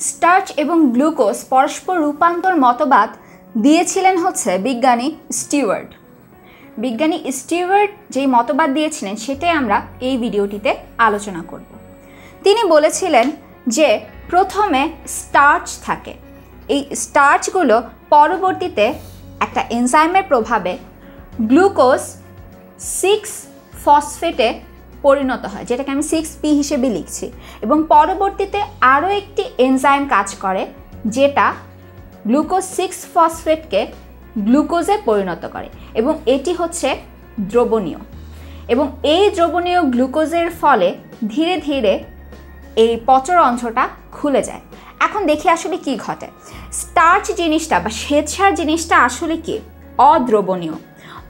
Starch এবং glucose পরস্পর রূপান্তর মতবাদ দিয়েছিলেন হচ্ছে বিজ্ঞানী স্টিওয়ার্ড বিজ্ঞানী স্টিওয়ার্ড যেই মতবাদ দিয়েছিলেন সেটাই আমরা এই ভিডিওটিতে আলোচনা করব। তিনি বলেছিলেন যে প্রথমে স্টার্চ থাকে। এই স্টার্চগুলো পরবর্তীতে একটা এনজাইমের প্রভাবে গ্লুকোজ সিক্স ফসফেটে পরিণত হয়, যেটাকে আমি সিক্স পি হিসেবে লিখছি। এবং পরবর্তীতে আরও একটি এনজাইম কাজ করে, যেটা গ্লুকোজ সিক্স ফসফেটকে গ্লুকোজে পরিণত করে, এবং এটি হচ্ছে দ্রবণীয়। এবং এই দ্রবণীয় গ্লুকোজের ফলে ধীরে ধীরে এই পচর অংশটা খুলে যায়। এখন দেখি আসলে কি ঘটে। স্টার্চ জিনিসটা বা শ্বেতসার জিনিসটা আসলে কি? অদ্রবণীয়।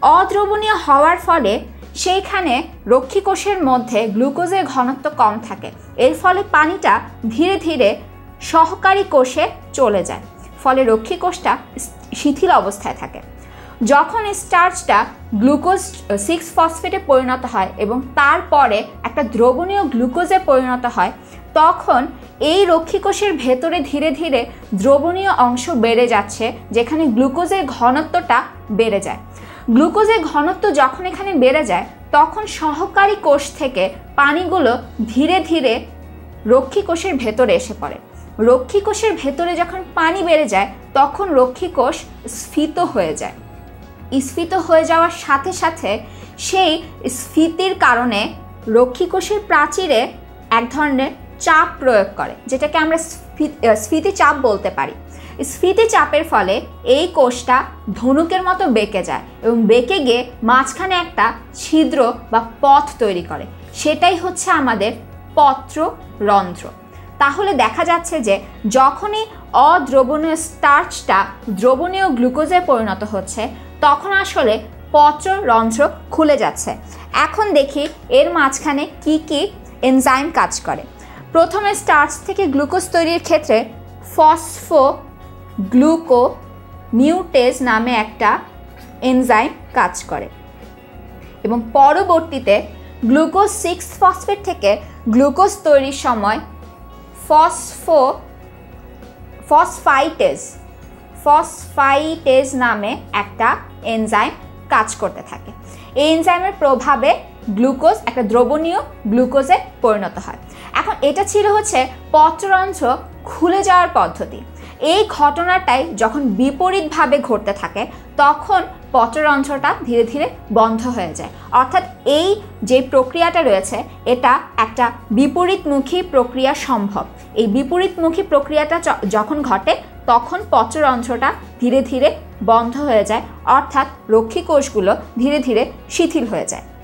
অদ্রবণীয় হওয়ার ফলে সেইখানে রক্ষীকোষের মধ্যে গ্লুকোজের ঘনত্ব কম থাকে। এর ফলে পানিটা ধীরে ধীরে সহকারী কোষে চলে যায়। ফলে রক্ষীকোষটা শিথিল অবস্থায় থাকে। যখন স্টার্চটা গ্লুকোজ সিক্স ফসফেটে পরিণত হয় এবং তারপরে একটা দ্রবণীয় গ্লুকোজে পরিণত হয়, তখন এই রক্ষীকোষের ভেতরে ধীরে ধীরে দ্রবণীয় অংশ বেড়ে যাচ্ছে, যেখানে গ্লুকোজের ঘনত্বটা বেড়ে যায়। গ্লুকোজের ঘনত্ব যখন এখানে বেড়ে যায়, তখন সহকারী কোষ থেকে পানিগুলো ধীরে ধীরে রক্ষী কোষের ভেতরে এসে পড়ে। রক্ষী কোষের ভেতরে যখন পানি বেড়ে যায়, তখন রক্ষী কোষ স্ফীত হয়ে যায়। স্ফীত হয়ে যাওয়ার সাথে সাথে সেই স্ফীতির কারণে রক্ষী কোষের প্রাচীরে এক ধরনের চাপ প্রয়োগ করে, যেটাকে আমরা স্ফীতি চাপ বলতে পারি। স্ফীতি চাপের ফলে এই কোষটা ধনুকের মতো বেঁকে যায় এবং বেঁকে গিয়ে মাঝখানে একটা ছিদ্র বা পথ তৈরি করে। সেটাই হচ্ছে আমাদের পত্র রন্ধ্র তাহলে দেখা যাচ্ছে যে যখনই অদ্রবণীয় স্টার্চটা দ্রবণীয় গ্লুকোজে পরিণত হচ্ছে, তখন আসলে পত্র রন্ধ্র খুলে যাচ্ছে। এখন দেখি এর মাঝখানে কি কি এনজাইম কাজ করে। প্রথমে স্টার্চ থেকে গ্লুকোজ তৈরির ক্ষেত্রে ফসফো গ্লুকো নিউটেজ নামে একটা এনজাইম কাজ করে। এবং পরবর্তীতে গ্লুকোজ সিক্স ফসফেট থেকে গ্লুকোজ তৈরির সময় ফসফো ফসফাইটেজ ফসফাইটেজ নামে একটা এনজাইম কাজ করতে থাকে। এই এনজাইমের প্রভাবে গ্লুকোজ একটা দ্রবণীয় গ্লুকোজে পরিণত হয়। এখন এটা ছিল হচ্ছে পত্ররন্ধ্র খুলে যাওয়ার পদ্ধতি। এই ঘটনাটাই যখন বিপরীতভাবে ঘটতে থাকে, তখন পত্ররন্ধ্রটা ধীরে ধীরে বন্ধ হয়ে যায়। অর্থাৎ এই যে প্রক্রিয়াটা রয়েছে, এটা একটা বিপরীতমুখী প্রক্রিয়া সম্ভব। এই বিপরীতমুখী প্রক্রিয়াটা যখন ঘটে তখন পচর পত্ররন্ধ্রটা ধীরে ধীরে বন্ধ হয়ে যায়। অর্থাৎ রক্ষী কোষগুলো ধীরে ধীরে শিথিল হয়ে যায়।